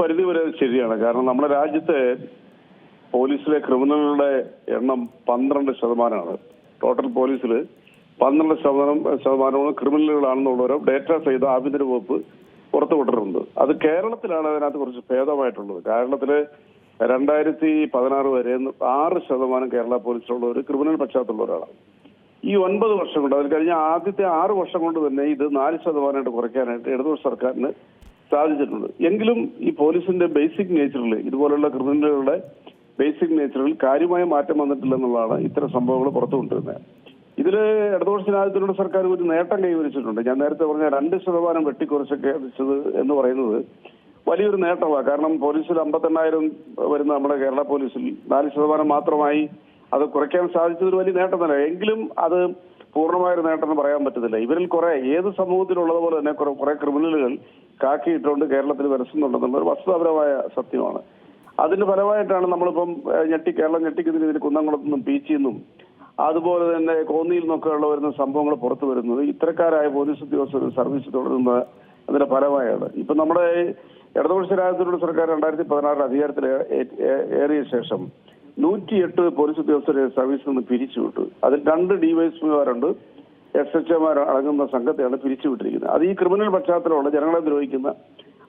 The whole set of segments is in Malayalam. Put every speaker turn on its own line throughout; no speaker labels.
പരിധി വരെ ശരിയാണ്. കാരണം നമ്മുടെ രാജ്യത്തെ പോലീസിലെ ക്രിമിനലുകളുടെ എണ്ണം പന്ത്രണ്ട് ശതമാനമാണ്. ടോട്ടൽ പോലീസിൽ പന്ത്രണ്ട് ശതമാനം ശതമാനവും ക്രിമിനലുകളാണെന്നുള്ളൊരു ഡേറ്റ ചെയ്ത ആഭ്യന്തര വകുപ്പ് പുറത്തുവിട്ടിട്ടുണ്ട്. അത് കേരളത്തിലാണ് അതിനകത്ത് കുറച്ച് ഭേദമായിട്ടുള്ളത്. കേരളത്തിൽ രണ്ടായിരത്തി പതിനാറ് വരെ ആറ് ശതമാനം കേരള പോലീസിലുള്ള ഒരു ക്രിമിനൽ പശ്ചാത്തലമുള്ളവരാണ് ഈ ഒൻപത് വർഷം കൊണ്ട് അതിൽ കഴിഞ്ഞ ആദ്യത്തെ ആറ് വർഷം കൊണ്ട് തന്നെ ഇത് നാല് ശതമാനമായിട്ട് കുറയ്ക്കാനായിട്ട് ഇടതുപക്ഷ സർക്കാരിന് സാധിച്ചിട്ടുണ്ട്. എങ്കിലും ഈ പോലീസിന്റെ ബേസിക് നേച്ചറിൽ ഇതുപോലുള്ള ക്രിമിനലുകളുടെ ബേസിക് നേച്ചറിൽ കാര്യമായ മാറ്റം വന്നിട്ടില്ലെന്നുള്ളതാണ് ഇത്തരം സംഭവങ്ങൾ പുറത്തു കൊണ്ടുവരുന്നത്. ഇതിൽ ഇടതുപക്ഷ ജനാധിപത്യത്തിലൂടെ സർക്കാർ ഒരു നേട്ടം കൈവരിച്ചിട്ടുണ്ട്. ഞാൻ നേരത്തെ പറഞ്ഞ രണ്ട് ശതമാനം വെട്ടിക്കുറച്ചൊക്കെ വെച്ചത് എന്ന് പറയുന്നത് വലിയൊരു നേട്ടമാണ്. കാരണം പോലീസിൽ അമ്പത്തെണ്ണായിരം വരുന്ന നമ്മുടെ കേരള പോലീസിൽ നാല് ശതമാനം മാത്രമായി അത് കുറയ്ക്കാൻ സാധിച്ചത് ഒരു വലിയ നേട്ടം തന്നെ. എങ്കിലും അത് പൂർണമായൊരു നേട്ടം എന്ന് പറയാൻ പറ്റത്തില്ല. ഇവരിൽ കുറെ ഏത് സമൂഹത്തിലുള്ളത് പോലെ തന്നെ കുറെ ക്രിമിനലുകൾ കാക്കിയിട്ടുകൊണ്ട് കേരളത്തിൽ വരസുന്നുണ്ടെന്നുള്ള ഒരു വസ്തുതാപരമായ സത്യമാണ്. അതിന്റെ ഫലമായിട്ടാണ് നമ്മളിപ്പം ഞെട്ടി കേരളം ഞെട്ടിക്കുന്ന ഇതിൽ കുന്നംകുളത്തു നിന്നും പീച്ചിൽ നിന്നും അതുപോലെ തന്നെ കോന്നിയിൽ നിന്നൊക്കെ ഉള്ള വരുന്ന സംഭവങ്ങൾ പുറത്തു വരുന്നത് ഇത്തരക്കാരായ പോലീസ് ഉദ്യോഗസ്ഥർ സർവീസ് തുടരുന്ന അതിന്റെ ഫലമായാണ്. ഇപ്പൊ നമ്മുടെ ഇടതുപക്ഷ രാജ്യത്തിലുള്ള സർക്കാർ രണ്ടായിരത്തി പതിനാറിൽ അധികാരത്തിൽ ഏറിയ ശേഷം നൂറ്റിയെട്ട് പോലീസ് ഉദ്യോഗസ്ഥരെ സർവീസിൽ നിന്ന് പിരിച്ചുവിട്ടു. അതിൽ രണ്ട് ഡിവൈഎസ്പിമാരുണ്ട് എസ് എച്ച് എമാർ അടങ്ങുന്ന സംഘത്തെയാണ് പിരിച്ചുവിട്ടിരിക്കുന്നത്. അത് ഈ ക്രിമിനൽ പശ്ചാത്തലമുള്ള ജനങ്ങളെ ദ്രോഹിക്കുന്ന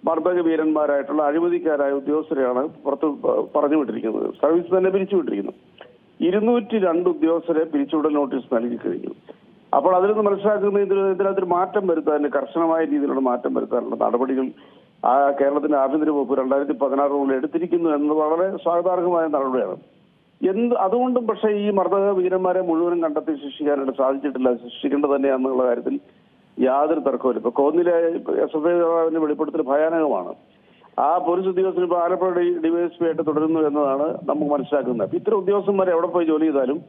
മർദ്ദക വീരന്മാരായിട്ടുള്ള അഴിമതിക്കാരായ ഉദ്യോഗസ്ഥരെയാണ് പുറത്ത് പറഞ്ഞു വിട്ടിരിക്കുന്നത് സർവീസ് തന്നെ പിരിച്ചുവിട്ടിരിക്കുന്നു. ഇരുന്നൂറ്റി രണ്ട് ഉദ്യോഗസ്ഥരെ പിരിച്ചുവിടൽ നോട്ടീസ് നൽകി കഴിഞ്ഞു. അപ്പോൾ അതിൽ നിന്ന് മനസ്സിലാക്കുന്ന ഇതിനകത്തൊരു മാറ്റം വരുത്താൻ കർശനമായ രീതിയിലുള്ള മാറ്റം വരുത്താനുള്ള നടപടികൾ ആ കേരളത്തിന്റെ ആഭ്യന്തര വകുപ്പ് രണ്ടായിരത്തി പതിനാറ് എടുത്തിരിക്കുന്നു എന്നത് വളരെ സ്വാഗതാർഹമായ നടപടിയാണ്. എന്ത് അതുകൊണ്ടും പക്ഷേ ഈ മർദ്ദക വീരന്മാരെ മുഴുവനും കണ്ടെത്തി ശിക്ഷിക്കാനായിട്ട് സാധിച്ചിട്ടില്ല. ശിക്ഷിക്കേണ്ടത് തന്നെയാണെന്നുള്ള കാര്യത്തിൽ യാതൊരു തർക്കമില്ല ഇപ്പൊ കോന്നിലെ എസ് എഫ് ഐ വെളിപ്പെടുത്തൽ ഭയാനകമാണ്. ആ പോലീസ് ഉദ്യോഗസ്ഥർ ഇപ്പൊ ആലപ്പുഴ ഡിവൈഎസ്പി ആയിട്ട് തുടരുന്നു എന്നതാണ് നമുക്ക് മനസ്സിലാക്കുന്നത്. അപ്പൊ ഇത്തരം ഉദ്യോഗസ്ഥന്മാരെ എവിടെ പോയി ജോലി ചെയ്താലും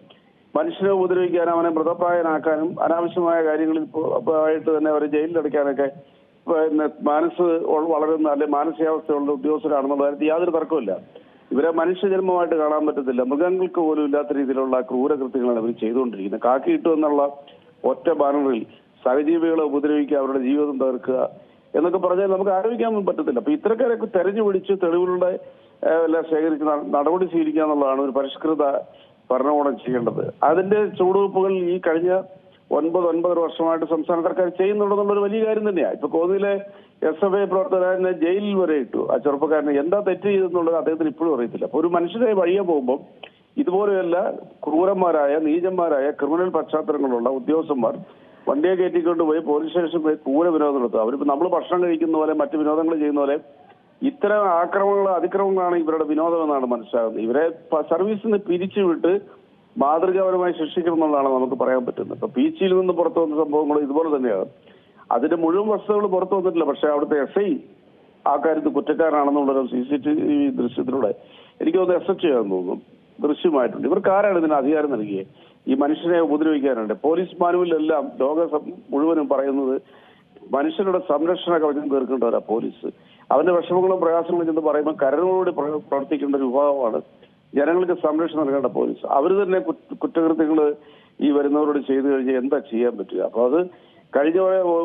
മനുഷ്യനെ ഉപദ്രവിക്കാനും അവനെ മൃതപ്രായനാക്കാനും അനാവശ്യമായ കാര്യങ്ങളിൽ ആയിട്ട് തന്നെ അവരെ ജയിലിലടയ്ക്കാനൊക്കെ പിന്നെ മനസ്സ് വളരുന്ന അല്ലെ മാനസികാവസ്ഥയുള്ള ഉദ്യോഗസ്ഥരാണെന്നുള്ള കാര്യത്തിൽ യാതൊരു തർക്കമില്ല ഇവരെ മനുഷ്യജന്മമായിട്ട് കാണാൻ പറ്റത്തില്ല. മൃഗങ്ങൾക്ക് പോലും ഇല്ലാത്ത രീതിയിലുള്ള ക്രൂരകൃത്യങ്ങളാണ് ഇവർ ചെയ്തുകൊണ്ടിരിക്കുന്നത്. കാക്കി ഇട്ടു എന്നുള്ള ഒറ്റ ബാനറിൽ സഹജീവികളെ ഉപദ്രവിക്കുക അവരുടെ ജീവിതം തകർക്കുക എന്നൊക്കെ പറഞ്ഞാൽ നമുക്ക് ആരോപിക്കാൻ പറ്റത്തില്ല. അപ്പൊ ഇത്തരക്കാരൊക്കെ തെരഞ്ഞു പിടിച്ച് തെളിവുകളുടെ എല്ലാം ശേഖരിച്ച് നടപടി സ്വീകരിക്കുക എന്നുള്ളതാണ് ഒരു പരിഷ്കൃത ഭരണകൂടം ചെയ്യേണ്ടത്. അതിന്റെ ചുവടുവെപ്പുകൾ ഈ കഴിഞ്ഞ ഒൻപത് ഒൻപതര വർഷമായിട്ട് സംസ്ഥാന സർക്കാർ ചെയ്യുന്നുണ്ടെന്നുള്ളൊരു വലിയ കാര്യം തന്നെയാണ് ഇപ്പൊ കോന്നിയിലെ എസ് എഫ് ഐ പ്രവർത്തകനെ ജയിലിൽ വരെ ഇട്ടു. ആ ചെറുപ്പക്കാരനെ എന്താ തെറ്റ് ചെയ്തെന്നുള്ളത് അദ്ദേഹത്തിന് ഇപ്പോഴും അറിയത്തില്ല. അപ്പൊ ഒരു മനുഷ്യനെ വഴിയെ പോകുമ്പോൾ ഇതുപോലെയല്ല ക്രൂരന്മാരായ നീചന്മാരായ ക്രിമിനൽ പശ്ചാത്തലങ്ങളുള്ള ഉദ്യോഗസ്ഥന്മാർ വണ്ടിയെ കയറ്റിക്കൊണ്ട് പോയി പോലീസ് സ്റ്റേഷനിൽ പോയി ക്രൂര വിനോദം നടത്തുക. അവരിപ്പോ നമ്മൾ ഭക്ഷണം കഴിക്കുന്ന പോലെ മറ്റു വിനോദങ്ങൾ ചെയ്യുന്ന പോലെ ഇത്തരം ആക്രമണങ്ങൾ അതിക്രമങ്ങളാണ് ഇവരുടെ വിനോദം എന്നാണ് മനസ്സിലാകുന്നത്. ഇവരെ സർവീസിൽ നിന്ന് പിരിച്ചുവിട്ട് മാതൃകാപരമായി ശിക്ഷിക്കണം എന്നുള്ളതാണ് നമുക്ക് പറയാൻ പറ്റുന്നത്. ഇപ്പൊ പീച്ചിയിൽ നിന്ന് പുറത്തു വന്ന സംഭവങ്ങൾ ഇതുപോലെ തന്നെയാണ് അതിന്റെ മുഴുവൻ വസ്തുതകൾ പുറത്തു വന്നിട്ടില്ല. പക്ഷെ അവിടുത്തെ എസ് ഐ ആ കാര്യത്തിൽ കുറ്റക്കാരനാണെന്നുള്ളൊരു സി സി ടി വി ദൃശ്യത്തിലൂടെ എനിക്ക് തോന്നുന്നു എസ് എച്ച് ചെയ്യാൻ തോന്നുന്നു. ദൃശ്യമായിട്ടുണ്ട്. ഇവർക്ക് ആരാണ് ഇതിന് അധികാരം നൽകിയത് ഈ മനുഷ്യനെ ഉപദ്രവിക്കാനുണ്ട്. പോലീസ് മാനുവലിലെല്ലാം ലോക മുഴുവനും പറയുന്നത് മനുഷ്യരുടെ സംരക്ഷണ കവചം തീർക്കേണ്ടവരാ പോലീസ്. അവന്റെ വിഷമങ്ങളും പ്രയാസങ്ങളും എന്ന് പറയുമ്പോൾ പ്ര- പ്രവർത്തിക്കേണ്ട ഒരു വിഭാഗമാണ് ജനങ്ങൾക്ക് സംരക്ഷണം നൽകേണ്ട പോലീസ്. അവർ തന്നെ കുറ്റ- കുറ്റകൃത്യങ്ങൾ ഈ വരുന്നവരോട് ചെയ്തു കഴിഞ്ഞാൽ എന്താ ചെയ്യാൻ പറ്റുക? അപ്പൊ അത് കഴിഞ്ഞ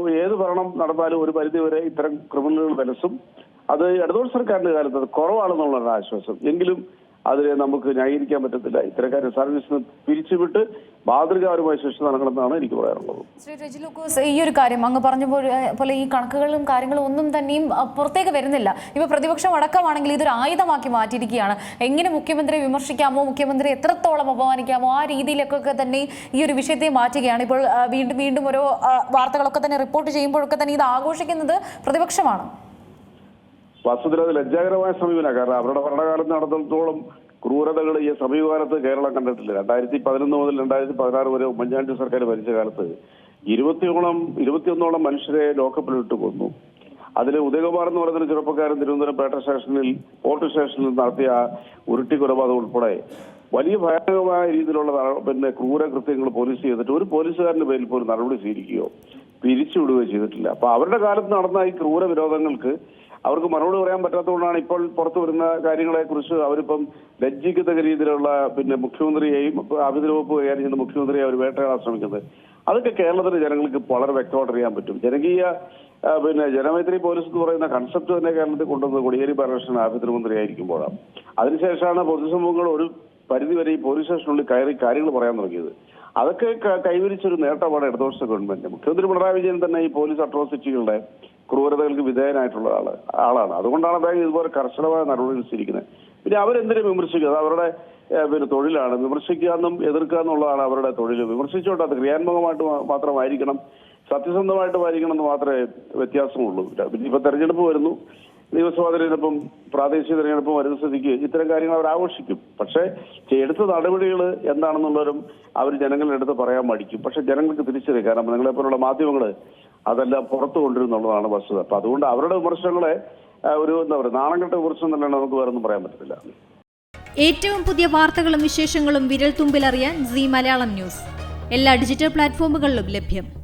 ഏത് ഭരണം നടന്നാലും ഒരു പരിധി വരെ ഇത്തരം ക്രിമിനലുകൾ വിലസും. അത് ഇടതുപക്ഷ സർക്കാരിന്റെ കാലത്ത് അത് കുറവാണെന്നുള്ളതാണ് ആശ്വാസം എങ്കിലും അതിനെ നമുക്ക് ന്യായീകരിക്കാൻ പറ്റത്തില്ല. ഇത്തരക്കാരെ സർവീസിന് പിരിച്ചുവിട്ട് മാതൃകാപരമായ ശിക്ഷ നൽകണമെന്നാണ് എനിക്ക് പറയാനുള്ളത്.
ശ്രീ റെജി ലൂക്കോസ് ഈ ഒരു കാര്യം അങ്ങ് പറഞ്ഞ പോലെ ഈ കണക്കുകളും കാര്യങ്ങളും ഒന്നും തന്നെയും പുറത്തേക്ക് വരുന്നില്ല. ഇപ്പൊ പ്രതിപക്ഷം അടക്കമാണെങ്കിൽ ഇതൊരു ആയുധമാക്കി മാറ്റിയിരിക്കുകയാണ്. എങ്ങനെ മുഖ്യമന്ത്രിയെ വിമർശിക്കാമോ മുഖ്യമന്ത്രി എത്രത്തോളം അപമാനിക്കാമോ ആ രീതിയിലൊക്കെ തന്നെ ഈ ഒരു വിഷയത്തെ മാറ്റുകയാണ്. ഇപ്പോൾ വീണ്ടും വീണ്ടും ഓരോ വാർത്തകളൊക്കെ തന്നെ റിപ്പോർട്ട് ചെയ്യുമ്പോഴൊക്കെ തന്നെ ഇത് ആഘോഷിക്കുന്നത് പ്രതിപക്ഷമാണ്.
വസ്തുതയിൽ അത് ലജ്ജാകരമായ സമീപനമാണ് കാരണം അവരുടെ ഭരണകാലം നടന്നിടത്തോളം ക്രൂരതകൾ ഈ സമീപകാലത്ത് കേരളം കണ്ടിട്ടില്ല. രണ്ടായിരത്തി പതിനൊന്ന് മുതൽ രണ്ടായിരത്തി പതിനാറ് വരെ ഉമ്മൻചാണ്ടി സർക്കാർ ഭരിച്ച കാലത്ത് ഇരുപത്തിയോളം ഇരുപത്തിയൊന്നോളം മനുഷ്യരെ ലോക്കപ്പിലിട്ട് കൊന്നു. അതിൽ ഉദയകുമാർ എന്ന് പറയുന്ന ചെറുപ്പക്കാരൻ തിരുവനന്തപുരം പേട്ട സ്റ്റേഷനിൽ പോർട്ട് സ്റ്റേഷനിൽ നടത്തിയ ഉരുട്ടി കൊലപാതകം ഉൾപ്പെടെ വലിയ ഭയാനകമായ രീതിയിലുള്ള പിന്നെ പിന്നെ ക്രൂരകൃത്യങ്ങൾ പോലീസ് ചെയ്തിട്ട് ഒരു പോലീസുകാരന്റെ പേരിൽ പോലും നടപടി സ്വീകരിക്കുകയോ പിരിച്ചുവിടുകയോ ചെയ്തിട്ടില്ല. അപ്പൊ അവരുടെ കാലത്ത് നടന്ന ഈ ക്രൂര വിരോധങ്ങൾക്ക് അവർക്ക് മറുപടി പറയാൻ പറ്റാത്തതുകൊണ്ടാണ് ഇപ്പോൾ പുറത്തു വരുന്ന കാര്യങ്ങളെ കുറിച്ച് അവരിപ്പം ലജ്ജിക്കത്തക്ക രീതിയിലുള്ള പിന്നെ മുഖ്യമന്ത്രിയെയും ആഭ്യന്തര വകുപ്പ് കൈകാര്യം ചെയ്യുന്ന മുഖ്യമന്ത്രിയെ അവർ വേട്ടയാടാൻ ശ്രമിക്കുന്നത്. അതൊക്കെ കേരളത്തിലെ ജനങ്ങൾക്ക് വളരെ വ്യക്തമായിട്ട് അറിയാൻ പറ്റും. ജനകീയ പിന്നെ ജനമൈത്രി പോലീസ് എന്ന് പറയുന്ന കൺസെപ്റ്റ് തന്നെ കേരളത്തിൽ കൊണ്ടുവന്നത് കോടിയേരി ബാലകൃഷ്ണൻ ആഭ്യന്തരമന്ത്രി ആയിരിക്കുമ്പോഴാണ് അതിനുശേഷമാണ് പൊതുസമൂഹങ്ങൾ ഒരു പരിധിവരെ ഈ പോലീസ് സ്റ്റേഷനുള്ളിൽ കയറി കാര്യങ്ങൾ പറയാൻ തുടങ്ങിയത്. അതൊക്കെ കൈവരിച്ചൊരു നേട്ടമാണ് ഇടതുപക്ഷ ഗവൺമെന്റ്. മുഖ്യമന്ത്രി പിണറായി വിജയൻ തന്നെ ഈ പോലീസ് അട്രോസിറ്റികളുടെ ക്രൂരതകൾക്ക് വിധേയനായിട്ടുള്ള ആൾ ആളാണ്. അതുകൊണ്ടാണ് അദ്ദേഹം ഇതുപോലെ കർശനമായ നടപടികൾ സ്വീകരിക്കുന്നത്. പിന്നെ അവരെന്തിനും വിമർശിക്കുക? അത് അവരുടെ പിന്നെ തൊഴിലാണ്. വിമർശിക്കുക എന്നും എതിർക്കുക എന്നുള്ളതാണ് അവരുടെ തൊഴിൽ. വിമർശിച്ചോട്ടെ അത് ക്രിയാത്മകമായിട്ട് മാത്രമായിരിക്കണം. മാത്രമായിരിക്കണം സത്യസന്ധമായിട്ടുമായിരിക്കണം എന്ന് മാത്രമേ വ്യത്യാസമുള്ളൂ. ഇപ്പൊ തെരഞ്ഞെടുപ്പ് വരുന്നു. നിയമസഭാ തെരഞ്ഞെടുപ്പും പ്രാദേശിക തെരഞ്ഞെടുപ്പും വരുന്ന സ്ഥിതിക്ക് ഇത്തരം കാര്യങ്ങൾ അവർ ആഘോഷിക്കും. പക്ഷേ എടുത്ത നടപടികൾ എന്താണെന്നുള്ളവരും അവർ ജനങ്ങളുടെ അടുത്ത് പറയാൻ മടിക്കും. പക്ഷെ ജനങ്ങൾക്ക് തിരിച്ചറിയും. കാരണം നിങ്ങളെപ്പോലുള്ള മാധ്യമങ്ങൾ അതെല്ലാം പുറത്തു കൊണ്ടിരുന്നുള്ളതാണ് വസ്തുത. അപ്പൊ അതുകൊണ്ട് അവരുടെ വിമർശനങ്ങളെ ഒരു എന്താ പറയുക നാണംകെട്ട വിമർശനം തന്നെയാണ് നമുക്ക് വേറെ ഒന്നും പറയാൻ പറ്റത്തില്ല.
ഏറ്റവും പുതിയ വാർത്തകളും വിശേഷങ്ങളും വിരൽ തുമ്പിലറിയാൻ സി മലയാളം ന്യൂസ്. എല്ലാ ഡിജിറ്റൽ പ്ലാറ്റ്ഫോമുകളിലും ലഭ്യം.